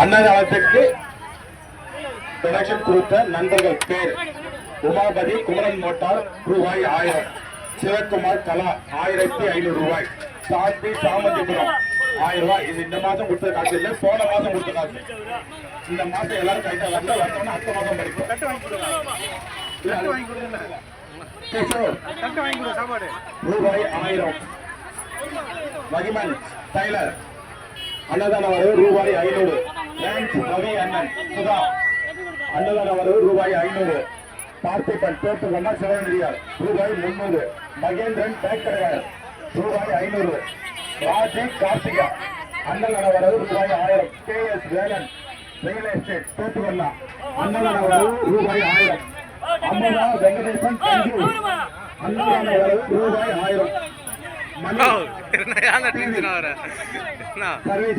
அன்னதானத்திற்கு donation கொடுத்த நண்பர்கள் பேர் உமாபதி குமரன் மோட்டார் ரூபாய் ஆயிரம். சிவகுமார் கலா ஆயிரத்தி ஐநூறு ரூபாய். சாந்தி சாமதிபுரம் ஆயிரம் ரூபாய். இது இந்த மாசம் கொடுத்த காசு இல்லை போன மாசம் கொடுத்த காசு. இந்த மாசம் எல்லாரும் கைட்டா வரல வரணும்னா அடுத்த மாசம் படிக்கும் ரூபாய் ஆயிரம். மகிமன் டைலர். அன்னதான வரவு ரூபாய் ஐநூறு. ரவி அண்ணன். சுதா. அன்னதான வரவு ரூபாய் ஐநூறு. பார்த்திபன் தோப்பு வண்ணா சிவனடியார் ரூபாய் முன்னூறு. மகேந்திரன் பேக்கடையார் ரூபாய் ஐநூறு. ராஜி கார்த்திகா. அன்னதான வரவு ரூபாய் ஆயிரம். K S Velan real estate தோப்பு வண்ணா அன்னதான வரவு ரூபாய் ஆயிரம். அம்மனா வெங்கடேசன் தஞ்சு அன்னதான வரவு ரூபாய் ஆயிரம். மணி சர்வீஸ்